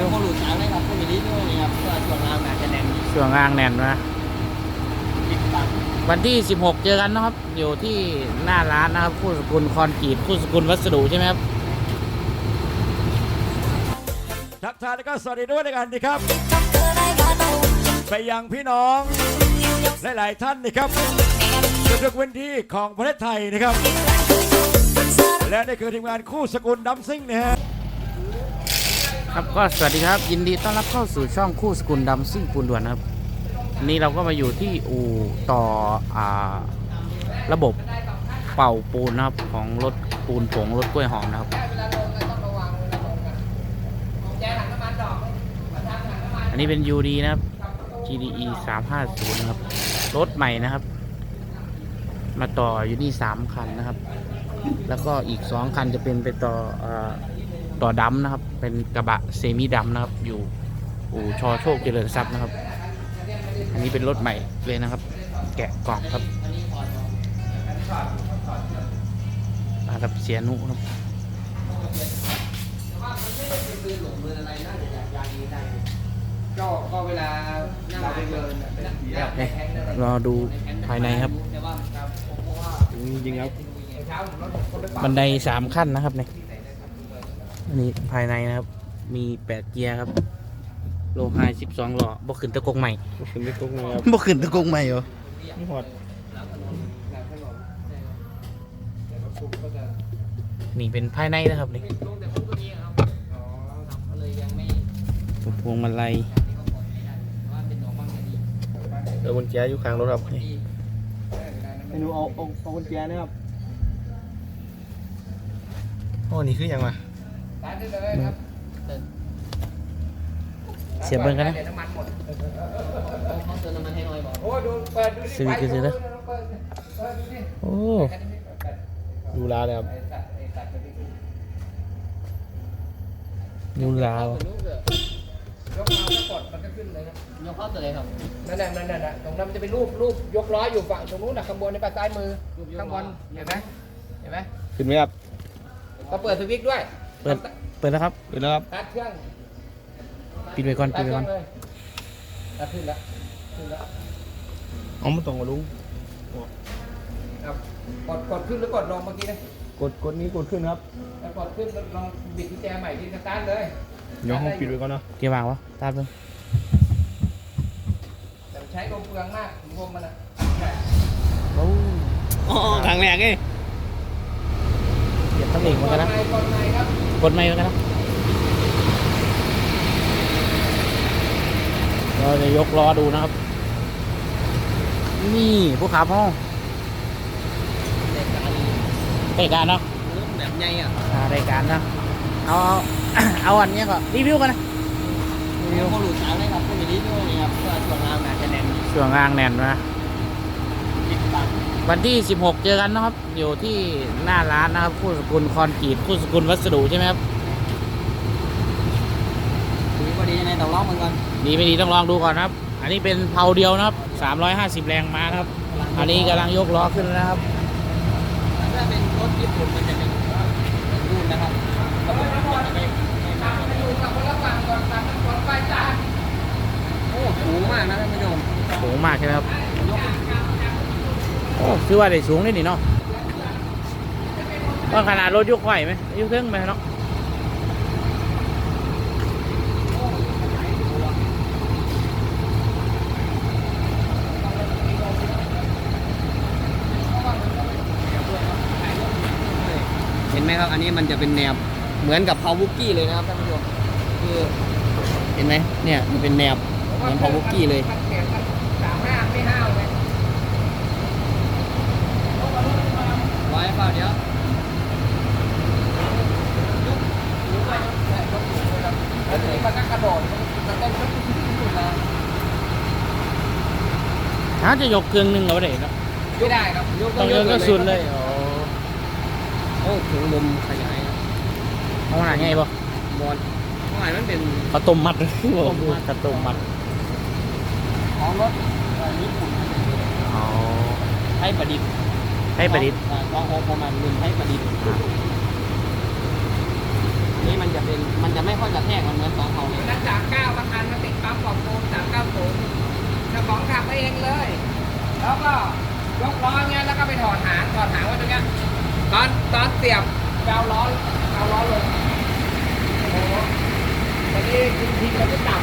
อยู่เขาหลุดช้างได้ครับพวกนี้ด้วยนะครับก็ช่วงล่างอาจจะแน่นช่วงอ่างแน่นนะติดตังวันที่ 16 เจอกันนะครับ อยู่ที่หน้าร้านนะครับ คู่สกุลคอนกรีตคู่สกุลวัสดุใช่ไหมครับทักทายแล้วก็สวัสดีด้วยในกันนะครับ ไปยังพี่น้องหลายๆท่านนะครับทุกๆพื้นที่ของประเทศไทยนะครับ และนี่คือทีมงานคู่สกุลดัมซิ่งนะฮะ ครับก็สวัสดีครับ ยินดีต้อนรับเข้าสู่ช่องคู่สกุลดำซิ่งปูนด่วนนะครับวันนี้เราก็มาอยู่ที่อู่ต่ออาระบบเป่าปูนนะครับของรถปูนผงรถกล้วยหอมนะครับ อันนี้เป็น UD นะครับ GDE 350นะครับรถใหม่นะครับ มาต่ออยู่นี่3คันนะครับ แล้วก็อีก 2 คันจะเป็นไปต่ออา ต่อดำนะครับ เป็นกระบะเซมิดำนะครับ อยู่อู่ชอโชคเจริญทรัพย์นะครับ อันนี้เป็นรถใหม่เลยนะครับ แกะกล่องครับมากับเสียนุครับก็ก็เวลาเราไปเดินน่ะเป็นเอ๊ะรอดูภายในครับแต่ว่าครับเพราะว่าจริงครับเช้าผมรถคนไปปบันไดสามขั้นนะครับเนี่ย อันนี้ภายในนะครับ มีแปดเกียร์ครับ โลไฮสิบสองล้อบ่ขึ้นตะกงใหม่ขึ้นไปกุ๊กนะครับบ่ขึ้นตะกงใหม่เหรอนี่หอดนี่เป็นภายในนะครับนี่ลงแต่พวกตัวนี้ครับอ๋อครับก็เลยยังไม่พวงมาลัยว่าเป็นของบางคดีเออกุญแจอยู่ข้างรถครับที่เมนูเอาเอาเอากุญแจนะครับโอ้นี่คือยังไง ร้านได้เลยครับเสียบเบิ้งกันนะ เดี๋ยวน้ำมันหมดเขาเติมน้ำมันให้หน่อยบอกโอ้ดูเปิดดูดิซื้อก็ซื้อนะ เปิดเปิดดูดิโอ้ ดูร้านเลยครับ ไอ้สัตว์ไอ้สัตว์ไปดิยูราวยกมาแล้วกดมันก็ขึ้นเลยครับยกเข้าตัวเลยครับนั่นแหละนั่นแหละนั่นแหละตรงนั้นมันจะเป็นรูปรูปยกล้ออยู่ฝั่งตรงนู้นนะข้างบนในปลายซ้ายมือข้างบนเห็นไหมเห็นไหมขึ้นไหมครับก็เปิดสวิตช์ด้วย เปิด เปิดแล้วครับขึ้นแล้วครับตัดเครื่องปิดไว้ก่อนตัปิดดเคไว้ก่องนรื่อเลยตัดขึ้นแล้วขึ้นแล้วเอามาตรงกับลุงครับกดกดขึ้นหรือกดลงเมื่อกี้นะกดกดนี้กดขึ้นครับแล้วกดขึ้นแล้วลองบิดกุญแจใหม่ที่สตาร์ทเลยเดี๋ยวห้องปิดไว้ก่อนเนาะเกียร์วางวะตามเบิ้งแต่ใช้ลมเปลืองมากลมมันอะโอ้อ๋อครั้งแรกเอง เกียร์ตั้งเองเหมือนกันนะกดในกดในครับกดไม่เหมือนกันนะเราจะยกล้อดูนะครับ นี่ผู้ขับห้องเด็กการเตะการเนาะแบบไงอะอ่ารายการนะเอาเอาเอาอันเนี้ยก่อนรีวิวกันนะเดี๋ยวเขาหลุดช้างได้ครับพวกนี้ด้วยนะครับก็ช่วงล่างอาจจะแน่นช่วงอ่างแน่นนะติดตัง วันที่ 16 เจอกันนะครับ อยู่ที่หน้าร้านนะครับ คู่สกุลคอนกรีตคู่สกุลวัสดุใช่ไหมครับคุยพอดียังไงต้องร้องมันก่อนดีไม่ดีต้องลองดูก่อนนะครับ อันนี้เป็นเพาเดียวนะครับ 350 แรงม้านะครับ อันนี้กำลังยกล้อขึ้นแล้วนะครับถ้าเป็นรถญี่ปุ่นมันจะเป็นรุ่นนะครับก็เป็นรุ่นจะไม่ไม่มากอยู่กับคนละฝั่งก่อนฝั่งก่อนไปจ้าโอ้สูงมากนะท่านผู้ชมสูงมากใช่ไหมครับ โอ้ถือว่าได้สูงได้นี่เนาะว่าขนาดรถยกไหวไหมยกเครื่องไหมเนาะเห็นไหมครับ อันนี้มันจะเป็นแนวเหมือนกับพาวุกกี้เลยนะครับท่านผู้ชมคือเห็นไหมเนี่ยมันเป็นแนวเหมือนพาววุกกี้เลยสามห้าไม่ห้าวเลย ไว้เปล่าเดี๋ยวยุบยุบไปแล้วทีนี้มันก็กระโดดมันเต้นขึ้นขึ้นมาถ้าจะยกเครื่องหนึงเอาได้เนาะไม่ได้ครับยกต้องยกก็สุดเลยโอ้โอ้ถุงลมขยายครับเอาหนาไงบ่บอลข้างในมันเป็น ข้าวต้มมัดบอกข้าวต้มมัดของรถญี่ปุ่น อ๋อให้ประดิษฐ์ ให้ประดิษฐ์ลองโอประมาณหนึ่งให้ประดิษฐ์นี่มันจะเป็นมันจะไม่ค่อยกระแทกมันเหมือนสองเขาเลยนั่นจากเก้าบางอันมาติดปั๊มกล่องโฟมสามเก้าศูนย์เจ้าของทำเองเลย แล้วก็ยกล้อเงี้ยแล้วก็ไปถอดหางถอดหางไว้ตรงเนี้ยตอนตอนเสียบเกาล้อเกาล้อลงโอ้โหตอนนี้ทีทีมันก็จับ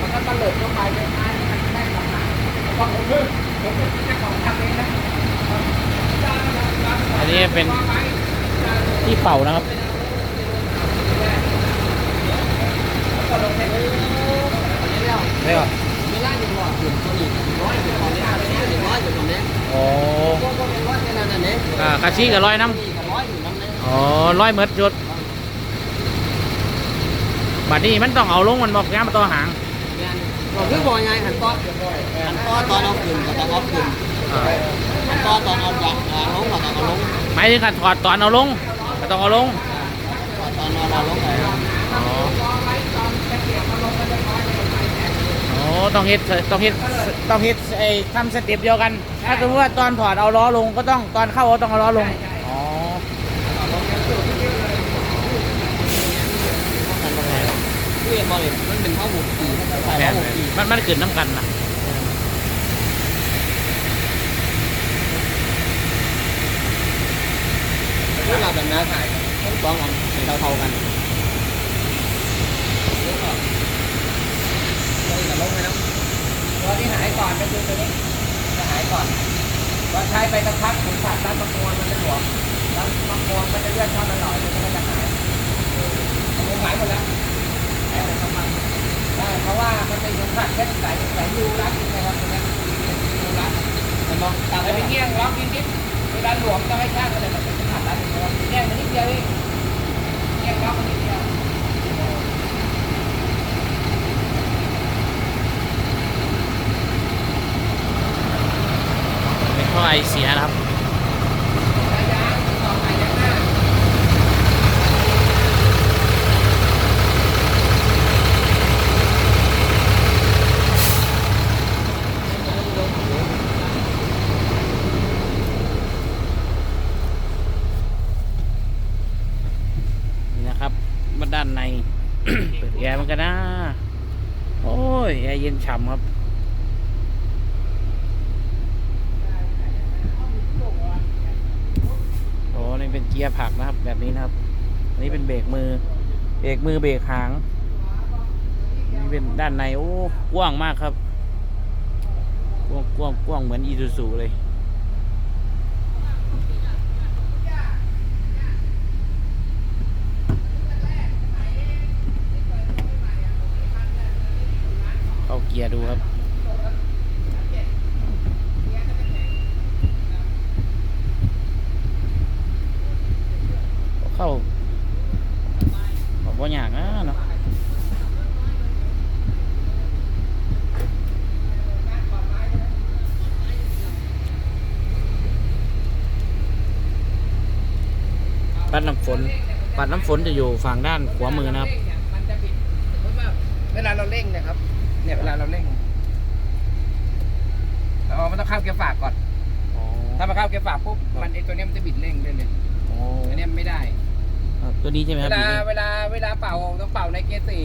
มันก็ตะเลิดเข้าไปเป็นไม้มันได้สองหางแล้วก็ผมคือผมเป็นเจ้าของทำเองนะ อันนี้เป็นที่เป่านะครับไม่หรอไม่ได้ยังหลอดถึงตัวอีกร้อยอยู่ตอนนี้ถึงร้อยอยู่ตรงนี้โอ้พวกพวกเป็นร้อยแค่นั้นน่ะเนี่ยอ่ากระชี้กับร้อยน้นี่กับร้อยอยู่น้ำเนี่ยำอ๋อร้อยเมตรยศบัดนี้มันต้องเอาลงมันบอกย้ำตัวหางงานก็คือบอกยังไงหันต้อนหันต้อนตอนเอาขึ้นก็ต้องเอาขึ้น อ่าหันต้อนตอนเอาหลังลงก็ต้องเอาลงหมายถึงการถอดตอนเอาลงก็ต้องเอาลงตอนเอาลงไปอ๋อโอ้ต้องเฮ็ดต้องเฮ็ดต้องเฮ็ดไอ้ทำสเต็ปเดียวกัน ถ้าสมมติว่าตอนถอดเอาล้อลงก็ต้องตอนเข้าก็ต้องเอาล้อลงอ๋อกันตรงไหนผู้เรียนบอกเลยมันเป็นข้าวหมูปีใส่แม่ข้าวนหมูปีมันมันเกิดน้ำกันนะ พวกเราแบบน้าถ่ายทั้งสองอันเป็นเท่าๆกันแล้วก็ลงไปน้ำตัวที่หายก่อนก็คือตัวนี้จะหายก่อนพอใช้ไปสักพักถึงขาดด้านประมวลมันจะหลวมแล้วประมวลมันจะเลื่อนเข้ามาหน่อยมันก็จะหายประมวลหายหมดแล้วแค่เลยประมาณใช่เพราะว่ามันเป็นของขาดแค่สายสายยูรัดนะครับตรงนี้ยูรัดมันมองตามแต่ไปเป็นเงี้ยงล็อกนิดๆเวลาหลวมต้องให้ช่างก็เลยมันเป็นขา ดรัดนะครับเงี้ยงมันนิดเดียวเองเงี้ยงล็อกมันนิดเดียวเป็นท่อไอเสียนะครับ สายยางต่อสายยางหน้า นี่นะครับมาด้านใน เปิดแอร์มันกันนะ โอ้ ย็นฉ่ำครับ โอ้นี่เป็นเกียร์ผักนะครับ แบบนี้นะครับ อันนี้เป็นเบรกมือ เบรกมือเบรกหาง นี่เป็นด้านใน โอ้ กว้างมากครับ กว้างกว้างกว้างเหมือนอีซูซูเลย เข้าเกียร์ดูครับเข้าบอกว่าอยากนะเนาะปัดน้ำฝนปัดน้ำฝนจะอยู่ฝั่งด้านขวามือนะครับ เวลาเราเร่งนะครับ เนี่ยเวลาเราเร่งเรามันต้องเข้าเกียร์ฝากก่อน อ๋อถ้ามาเข้าเกียร์ฝากปุ๊บมันไอตัวเนี้ยมันจะบิดเร่งได้เลยอ๋ออันเนี้ยมันไม่ได้อะตัวนี้ใช่ไหมคเวรับลาตัวนี้เวลาเวลาเป่าต้องเป่าในเกียร์สี่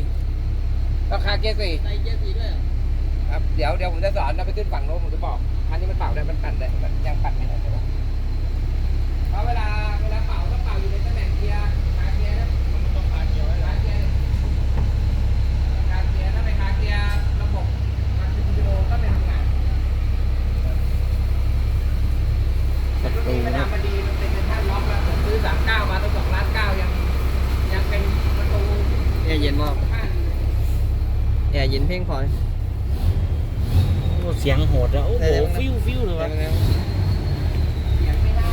ต้องคาเกียร์สี่ใส่เกียร์สีด้วยครับเดี๋ยวเดี๋ยวผมจะสอนเราไปขึ้นฝั่งโน้นผมจะบอก อันนี้มันเป่าได้มันปั่นได้มันยังปั่นไม่ได้แต่ว่าเพราะเวลาเวลาเป่าต้องเป่าอยู่ในตำแหน่งเกียร์คาเกียร์นะมันต้องคาเกียร์ไว้คาเกียร์คาเกียร์ถ้าไม่คาเกียร์ระบบมันจะวิดีโอก็ไม่ทำงาน ประตู ไม่ นะ ทำมาดีมันเป็นเซ็นทรัลล็อกแล้วผมซื้อสามเก้ามาต้องสองล้านเก้ายังยังเป็นประตู แอร์เย็นมาก ข้างอยู่ แอร์เย็นเพ่งพอย โอ้เสียงโหดอะโอ้โห ได้แล้วนะ ฟิวฟิวเลยวะ ยังไม่ได้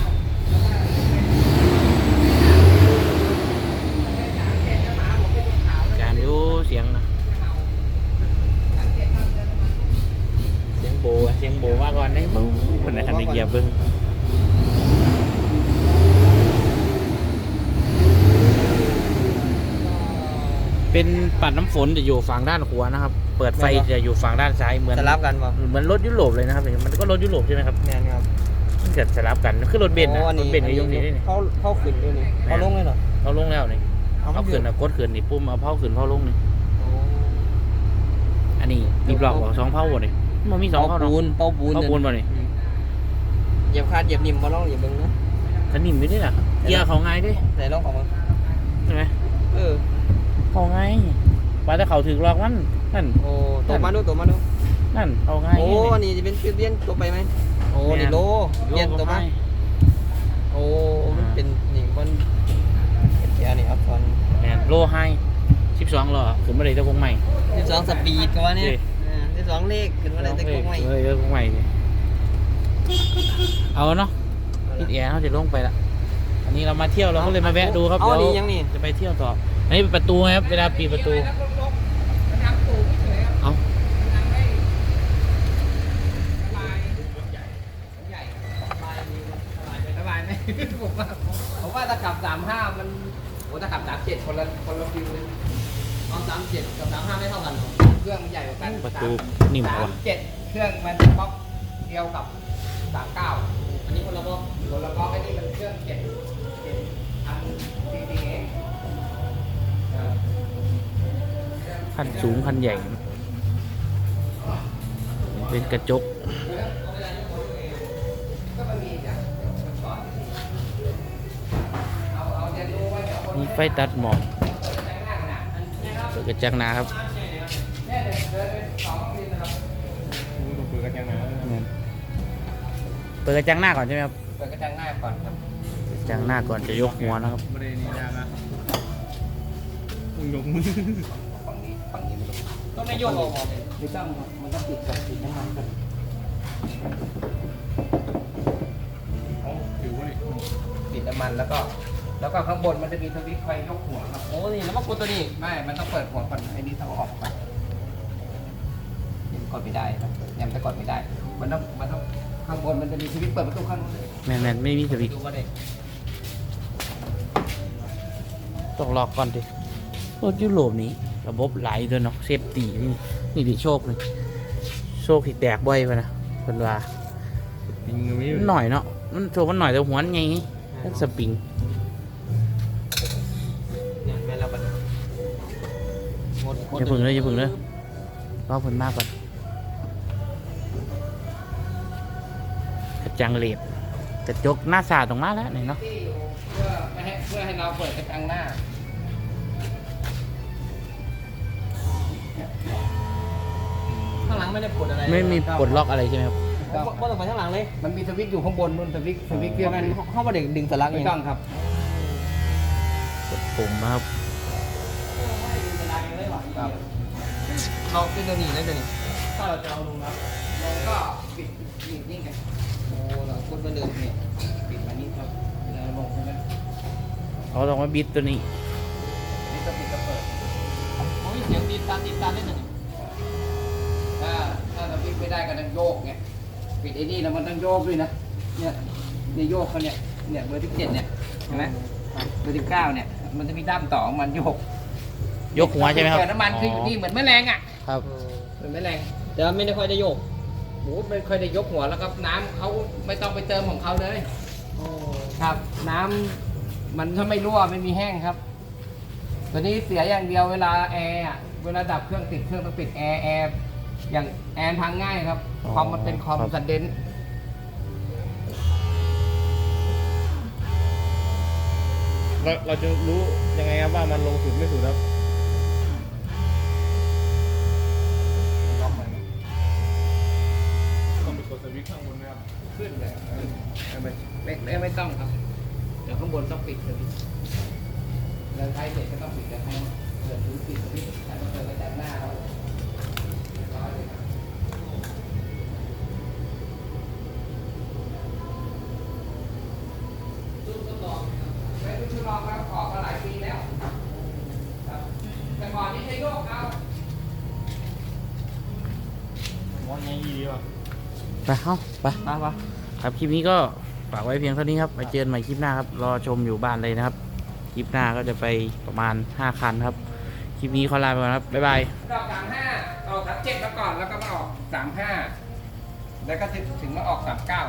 การดูเสียงนะเสียงโบอะเสียงโบมาก่อนได้บู๊คนไหนคันได้เหยียบเบิ้งเป็นปัดน้ำฝนจะอยู่ฝั่งด้านขวานะครับ เปิดไฟจะอยู่ฝั่งด้านซ้ายเหมือนจะรับกันป่ะเหมือนรถยุโรปเลยนะครับมันก็รถยุโรปใช่ไหมครับแมนครับมันเกิดสลับกันคือรถเบนซ์นะโอ้อัรถเบนซ์กับยงนี้นี่เขาเขาขึ้นด้วยนี่เขาลงเลยเหรอเขาลงแล้วนี่เอเอาขึ้นนะกดขึ้นนี่ปุ่มเอาเผาขึ้นเผาลงนี่โอ้อันนี้มีบล็อกบอกสองเผาบ่นี่มันมีสองเผาเป่าเนาะปูนเป่าปูนเผาปูนบ่นี่อืมเหยียบคาดเหยียบนิ่มบ่ลองเหยียบเบิ่งนะคันนิ่มไม่ได้ล่ะเกียร์เขาง่ายเด้ไหนลองของมันใช่ไหมเออ เขาง่ายว่าแต่เขาถือลอกมันนั่นโอ้ตัวมาดูตัวมาดูนั่นเขาง่ายโอ้นี่อันนี้จะเป็นเปลี่ยนตัวไปไหมโอ้นี่โลเปลี่ยนตัวมาโอ้มันเป็นนี่มันเป็นแกนี่ครับตอนแมนโลไฮสิบสองล้อขึ้นมาเลยตะกงใหม่ที่สองสปีดก็ว่าเนี่ยเอ้ยอ่าที่สองเลขขึ้นมาได้แต่กงไม่เออเออกงใหม่นี่เอาเนาะพิดแอร์เขาจะลงไปละอันนี้เรามาเที่ยวเราก็เลยมาแวะดูครับเอาอันเดี๋นี้ยวยังนี่จะไปเที่ยวต่อ อันนี้เป็นประตูครับ เวลาปิดประตูมันทำตูเฉยๆครับเอามันทำให้ระบายใหญ่ใหญ่ระบายมีระบายไประบายไหมผมว่าผมว่าถ้าขับสามห้ามันโอ้ถ้าขับสามเจ็ดคนละคนละฟิวเลยตอนสามเจ็ดกับสามห้าไม่เท่ากันเหรอเครื่องมันใหญ่กว่ากันประตูนิ่มกสามว่าเจ็ดเครื่องมันบล็อกเดียวกับสามเก้าอันนี้คนละบล็อกคนละบล็อกไอ้นี่มันเครื่องเจ็ดเจ็ด คันสูงคันใหญ่ เป็นกระจกก็มันมีจ้ะมันสอนเอาเอาจะดูว่าเดี๋ยวคนมีไฟตัดหมอกแต่งหน้าขนาดนั้นนะครับเปิดกระจังหนาครับเนี่ยเดินเดินไปสองปีนะครับเปิดกระจังหน้าก่อนใช่ไหมครับ เปิดกระจังหน้าก่อนครับกระจังหน้าก่อนจะยกหัวนะครับไม่ได้นี่ยากนะมึงยกฝั่งนี้ฝั่งนี้มัน ต้องไม่โยกออกเลยไม่ต้องครับมันต้องปิดก่อนปิดน้ำมันก่อนถือว่าปิดน้ำมันแล้วก็ แล้วก็ข้างบนมันจะมีสวิตช์ไฟยกหัวครับโอ้นี่แล้วมากดตัวนี้ไม่ มันต้องเปิดหัวก่อนไอ้นี่ต้องเอาออกไปยังกดไม่ได้ครับยังจะกดไม่ได้ มันต้องมันต้องข้างบนมันจะมีสวิตช์เปิดประตูข้างนู้นเลยแมนแมนไม่มีสวิตช์ดูว่าเด็กต้องล็อกก่อนดิรถยุโรปนี้ ระบบไหลด้วยเนาะเซฟตี้นี่นี่ดิโชคเลยโชคที่แตกบ่อยไปนะเป็นว่าจริงไม่มันหน่อยเนาะมันโชคมันหน่อยแต่หัวมันไงนั่นสปริงเนี่ยแม่เราบัดหมดหมดอย่าพึ่งเลยอย่าพึ่งเลยรอผลมากก่อนกระจังเหล็บกระจกหน้าสาดตรงมาแล้วนี่เนาะที่อยู่เพื่อไม่ให้เพื่อให้เราเปิดกระจังหน้าางหลังไม่ได้ปลดอะไรไม่มีปลดล็อกอะไรใช่ไหมครับก็ต้องไปข้างหลังเลย มันมีสวิตช์อยู่ข้างบนนู่นสวิตช์สวิตช์เครื่องนั้นเข้ามาเด็กดึงสลักไม่เองต้องครับกดปุ่มนะครับครับเราเป็นตัวนี้เลยตัวนี้ถ้าเราจะเอาลงครับลงก็ปิดปิดนี่ไงโอ้เรากดเหมือนเดิมเนี่ยปิดมานี่ครับแล้วลงใช่ไหมเขาต้องมาบิดตัวนี้นี่ก็ปิดก็เปิดโอ้ยเสียงตีนตาตีนตาเล่นหนึ่ง ถ้าถ้าสวิตช์ไม่ได้ก็ต้องโยกไงปิดไอ้นี่แล้วมันต้องโยกด้วยนะ เนี่ยเนี่ยโยกเขาเนี่ย เนี่ยเบอร์ที่เจ็ดเนี่ย เห็นไหมเบอร์ที่เก้าเนี่ย มันจะมีด้ามต่อของมันโยกยกหัวใช่ไหมครับเปิดน้ำมันคืออยู่นี่เหมือนแมลงอะ ครับเหมือนแมลงแต่ว่าไม่ได้ค่อยได้โยกโอ้ไม่ค่อยได้ยกหัวแล้วก็น้ำเขาไม่ต้องไปเติมของเขาเลยโอ้ครับ น้ำมันถ้าไม่รั่วไม่มีแห้งครับ ตัวนี้เสียอย่างเดียวเวลาแอร์อะเวลาดับเครื่องติดเครื่องต้องปิดแอร์แอร์ อย่างแอร์พังง่ายครับอ๋อคอมมันเป็นคอมครับสันเดนเราเราจะรู้ยังไงครับว่ามันลงสุดไม่สุดครับ ล็อกมันต้องไปกดสวิตช์ข้างบนนะครับขึ้นเลยไม่ไม่ไม่ไม่ต้องครับ เดี๋ยวข้างบนต้องปิดเลยแล้วใช้เสร็จก็ต้องปิดแล้วให้เกิดถือปิดสวิตช์แล้วก็เปิดกระจายหน้าเรา ไปเข้าไปมาปะครับคลิปนี้ก็ฝากไว้เพียงเท่านี้ครับไปเจอกันใหม่คลิปหน้าครับ รอชมอยู่บ้านเลยนะครับ คลิปหน้าก็จะไปประมาณ 5 คันครับ คลิปนี้ขอลาไปก่อนครับ บ๊ายบายออกสามห้าออกสามเจ็ดมาก่อนแล้วก็มาออกสามห้าแล้วก็ถึงมาออกสามเก้า